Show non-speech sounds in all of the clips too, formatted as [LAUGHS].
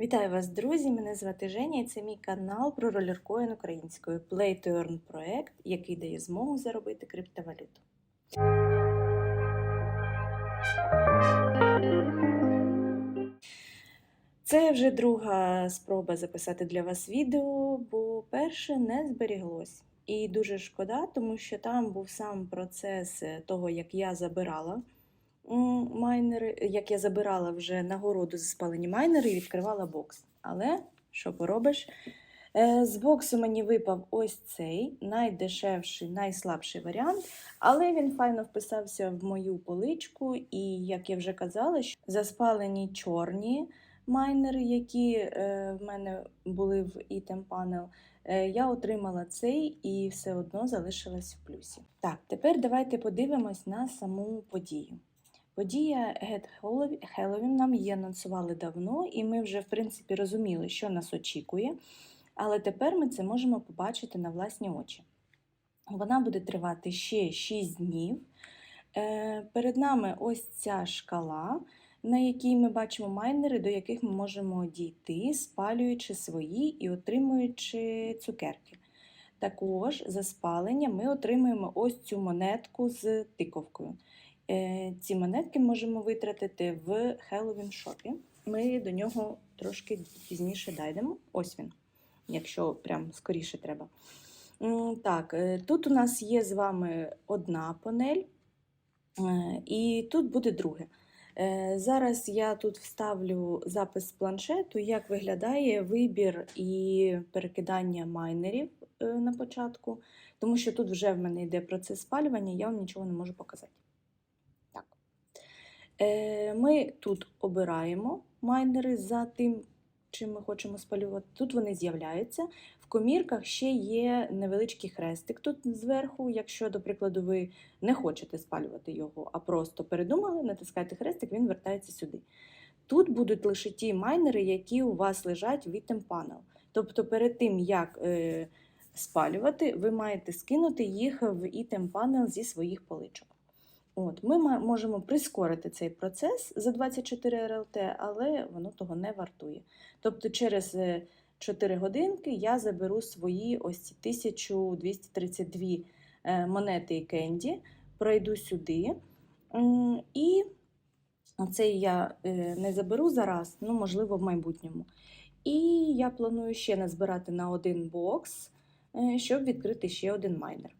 Вітаю вас, друзі! Мене звати Женя і це мій канал про ролеркоін українською Play to Earn проект, який дає змогу заробити криптовалюту. Це вже друга спроба записати для вас відео, бо перше не зберіглось. І дуже шкода, тому що там був сам процес того, як я забирала майнери, як я забирала вже нагороду за спалені майнери і відкривала бокс. Але що поробиш? Е, З боксу мені випав ось цей найдешевший, найслабший варіант, але він файно вписався в мою поличку, і, як я вже казала, що за спалені чорні майнери, які е, в мене були в item Panel, е, я отримала цей і все одно залишилась в плюсі. Так, тепер давайте подивимось на саму подію. Подія Get Halloween нам її анонсували давно, і ми вже, в принципі, розуміли, що нас очікує. Але тепер ми це можемо побачити на власні очі. Вона буде тривати ще 6 днів. Е, Перед нами ось ця шкала, на якій ми бачимо майнери, до яких ми можемо дійти, спалюючи свої і отримуючи цукерки. Також за спалення ми отримуємо ось цю монетку з тиковкою. Е, Ці монетки можемо витратити в Halloween шопі. Ми до нього трошки пізніше дійдемо. Ось він, якщо прям скоріше треба. Так, е, тут у нас є з вами одна панель, е, і тут буде друге. Зараз я тут вставлю запис з планшету, як виглядає вибір і перекидання майнерів на початку, тому що тут вже в мене йде процес спалювання, я вам нічого не можу показати. Е, Ми тут обираємо майнери за тим, чим ми хочемо спалювати. Тут вони з'являються. В комірках ще є невеличкий хрестик тут зверху. Якщо, до прикладу, ви не хочете спалювати його, а просто передумали, натискаєте хрестик, він вертається сюди. Тут будуть лише ті майнери, які у вас лежать в item panel. Тобто, перед тим, як е, спалювати, ви маєте скинути їх в item panel зі своїх поличок. От, Ми можемо прискорити цей процес за 24 РЛТ, але воно того не вартує. Тобто, через е, 4 годинки я заберу свої ось ці 1232 е, монети і кенді, пройду сюди. І цей я е, не заберу зараз, ну, можливо, в майбутньому. І я планую ще назбирати на один бокс, е, щоб відкрити ще один майнер.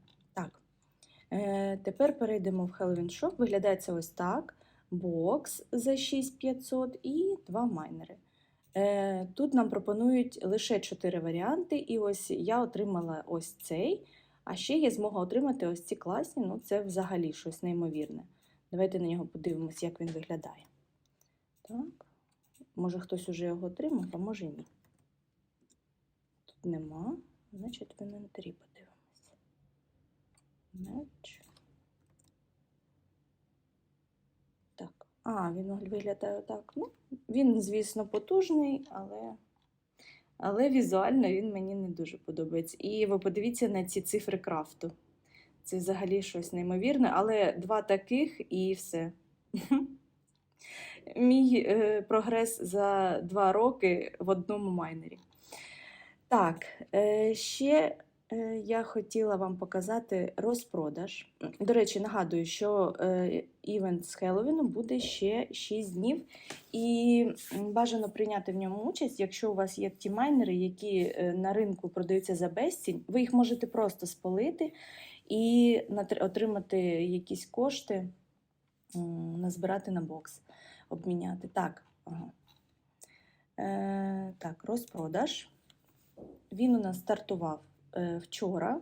Е, Тепер перейдемо в Halloween Shop. Виглядає це ось так: бокс за 6500 і два майнери. Е, Тут нам пропонують лише 4 варіанти, і ось я отримала ось цей. А ще є змога отримати ось ці класні, ну це взагалі щось неймовірне. Давайте на нього подивимось, як він виглядає. Так. Може хтось уже його отримав, а може ні. Тут нема. Значить, в інвентарі подивимося. Меч. Так. А, він виглядає так. Ну, він, звісно, потужний, але, але візуально він мені не дуже подобається. І ви подивіться на ці цифри крафту. Це взагалі щось неймовірне, але два таких і все. [LAUGHS] Мій е, прогрес за два роки в одному майнері. Так, е, ще я хотіла вам показати розпродаж. До речі, нагадую, що е, івент з Хеллоуіну буде ще 6 днів, і бажано прийняти в ньому участь, якщо у вас є ті майнери, які е, на ринку продаються за безцінь, ви їх можете просто спалити і отримати якісь кошти, назбирати на бокс, обміняти. Так, ага. Е, так, розпродаж. Він у нас стартував е, вчора.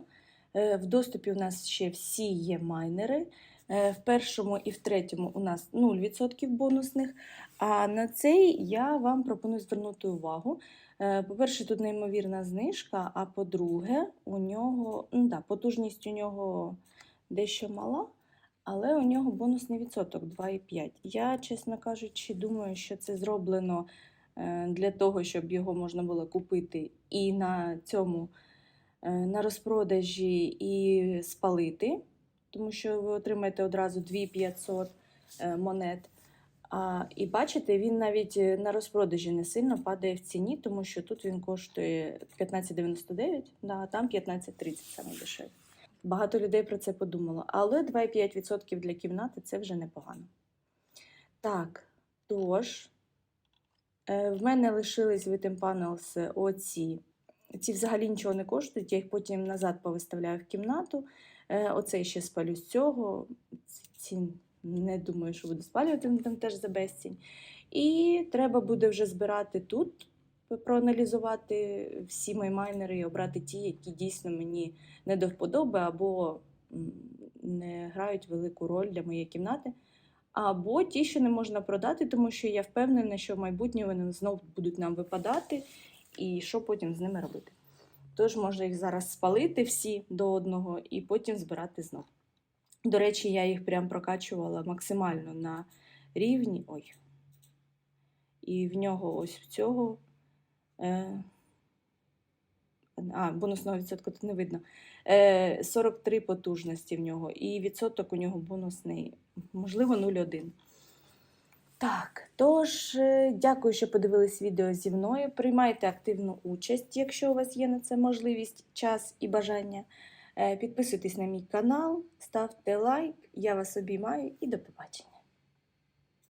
Е, в доступі у нас ще всі є майнери. Е, в першому і в третьому у нас 0% бонусних. А на цей я вам пропоную звернути увагу. Е, По-перше, тут неймовірна знижка, а по-друге, у нього ну, да, потужність у нього дещо мала, але у нього бонусний відсоток 2,5. Я, чесно кажучи, думаю, що це зроблено е, для того, щоб його можна було купити і на цьому е, на розпродажі і спалити, тому що ви отримаєте одразу 2500 е, монет. А, і бачите, він навіть е, на розпродажі не сильно падає в ціні, тому що тут він коштує 15,99, да, а там 15,30 саме дешеве. Багато людей про це подумало, але 2,5% для кімнати це вже непогано. Так, тож, е, в мене лишились Witten Panels оці. Ці взагалі нічого не коштують, я їх потім назад повиставляю в кімнату. Е, Оцей ще спалю з цього. Ці не думаю, що буду спалювати, там теж за безцінь. І треба буде вже збирати тут, проаналізувати всі мої майнери і обрати ті, які дійсно мені не до вподоби, або не грають велику роль для моєї кімнати. Або ті, що не можна продати, тому що я впевнена, що в майбутньому вони знову будуть нам випадати, і що потім з ними робити. Тож можна їх зараз спалити всі до одного і потім збирати знов. До речі, я їх прям прокачувала максимально на рівні. Ой. І в нього ось в цього. Е, а, бонусного відсотку тут не видно. Е, 43 потужності в нього, і відсоток у нього бонусний, можливо, 0,1. Так, тож, е, дякую, що подивились відео зі мною. Приймайте активну участь, якщо у вас є на це можливість, час і бажання. Е, Підписуйтесь на мій канал, ставте лайк. Я вас обіймаю і до побачення.